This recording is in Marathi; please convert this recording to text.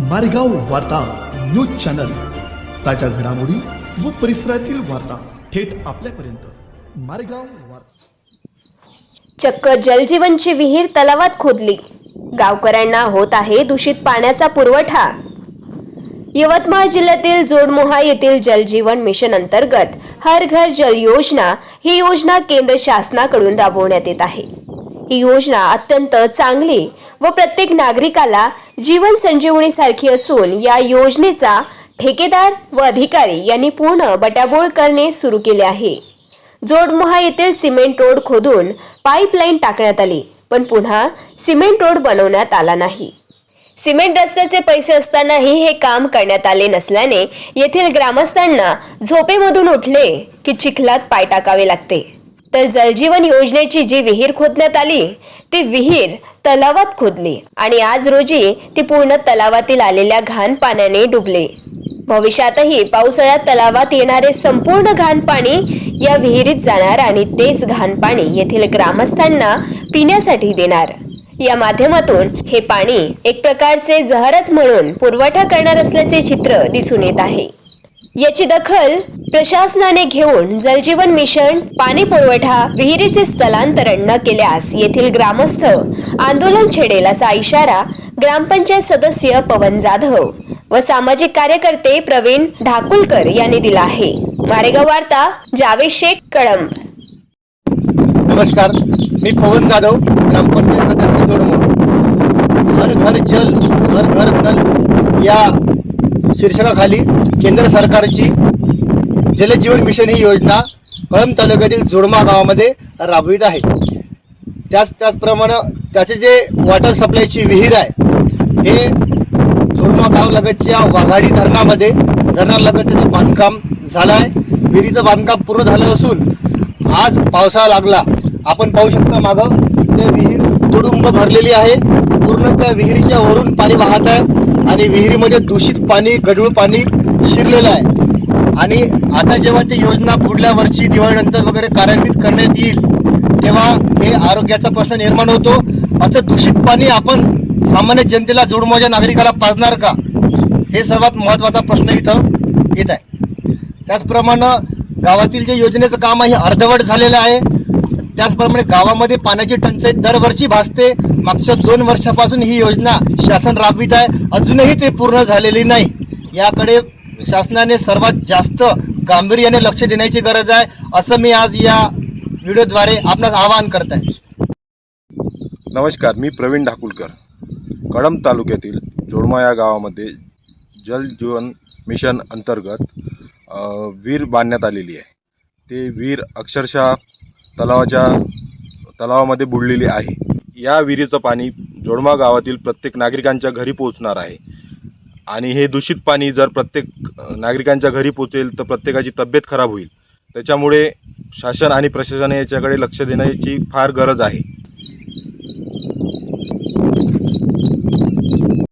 मारेगाव वार्ता न्यूज चॅनल. ताज्या घडामोडी व परिसरातील वार्ता थेट आपल्यापर्यंत. मारेगाव वार्ता. चक्क जलजीवनची विहीर तलावात खोदली. गावकऱ्यांना होत आहे दूषित पाण्याचा पुरवठा. यवतमाळ जिल्ह्यातील जोडमोहा येथील जलजीवन मिशन अंतर्गत हर घर जल योजना ही योजना केंद्र शासनाकडून राबवण्यात येत आहे. ही योजना अत्यंत चांगली व प्रत्येक नागरिकाला जीवन संजीवनी सारखी असून या योजनेचा ठेकेदार व अधिकारी यांनी पूर्ण बटाबोळ करणे सुरू केले आहे. जोडमोहा येथील सिमेंट रोड खोदून पाईपलाईन टाकण्यात आली पण पुन्हा सिमेंट रोड बनवण्यात आला नाही. सिमेंट रस्त्याचे पैसे असतानाही हे काम करण्यात आले नसल्याने येथील ग्रामस्थांना झोपेमधून उठले की चिखलात पाय टाकावे लागते. तर जलजीवन योजनेची जी विहीर खोदण्यात आली ती विहीर तलावात खोदली आणि आज रोजी ती पूर्ण तलावातील आलेल्या घाण पाण्याने डुबले. भविष्यातही पावसाळ्यात तलावात येणारे संपूर्ण घाण पाणी या विहिरीत जाणार आणि तेच घाण पाणी येथील ग्रामस्थांना पिण्यासाठी देणार. या माध्यमातून हे पाणी एक प्रकारचे जहरच म्हणून पुरवठा करणार असल्याचे चित्र दिसून येत आहे. याची दखल प्रशासनाने घेऊन जलजीवन मिशन पाणी पुरवठा विहिरीचे स्थलांतरण न केल्यास येथील ग्रामस्थ आंदोलन छेडेल असा इशारा ग्रामपंचायत सदस्य पवन जाधव व सामाजिक कार्यकर्ते प्रवीण ढाकुलकर यांनी दिला आहे. मारेगाव वार्ता जावेद शेख कळंब. नमस्कार. मी पवन जाधव ग्रामपंचायत सदस्य जोडमो हर घर जल हर घर नल या शीर्षकाखाली केंद्र सरकारची जलजीवन मिशन ही योजना कळंब तालुक्यातील जोडमा गावामध्ये राबवित आहे. त्याच त्याचप्रमाणे त्याचे जे वॉटर सप्लायची विहीर आहे हे जोडमा गावलगतच्या वाघाडी धरणामध्ये धरणालगत त्याचं बांधकाम झालं आहे विहिरीचं बांधकाम पूर्ण झालं असून आज पावसाळा लागला. आपण पाहू शकता मागं ते विहीर तुडुंब भरलेली आहे. पूर्ण त्या विहिरीच्या वरून पाणी वाहत आहे. आणि विहिरीमध्ये दूषित पाणी गढूळ पाणी शिरलेलं आहे. आणि आता जेव्हा ती योजना पुढल्या वर्षी दिवाळीनंतर वगैरे कार्यान्वित करण्यात येईल तेव्हा हे आरोग्याचा प्रश्न निर्माण होतो. असं दूषित पाणी आपण सामान्य जनतेला जोडमोजा नागरिकाला पाजणार का? हे सर्वात महत्त्वाचा प्रश्न इथं येत आहे. त्याचप्रमाणे गावातील जे योजनेचं काम आहे हे अर्धवट झालेलं आहे. त्याचप्रमाणे गावामध्ये पाण्याची टंचाई दरवर्षी भासते. मागच्या दोन वर्षापासून ही योजना शासन राबवित आहे. अजूनही ते पूर्ण झालेली नाही. याकडे शासनाने सर्वात जास्त गांभीर्याने लक्ष देण्याची गरज आहे असं मी आज या व्हिडिओद्वारे आपणास आवाहन करत आहे. नमस्कार मी प्रवीण ढाकुलकर. कळंब तालुक्यातील जोडमा या गावामध्ये जल जीवन मिशन अंतर्गत वीर विहीर बांधण्यात आलेली आहे. ते विहीर अक्षरशः तलावाच्या तलावामध्ये बुडलेली आहे. या विहिरीचं पाणी जोडमा गावातील प्रत्येक नागरिकांच्या घरी पोहोचणार आहे. आणि हे दूषित पाणी जर प्रत्येक नागरिकांच्या घरी पोचेल तर प्रत्येकाची तब्येत खराब होईल. त्याच्यामुळे शासन आणि प्रशासनाने याच्याकडे लक्ष देण्याची फार गरज आहे.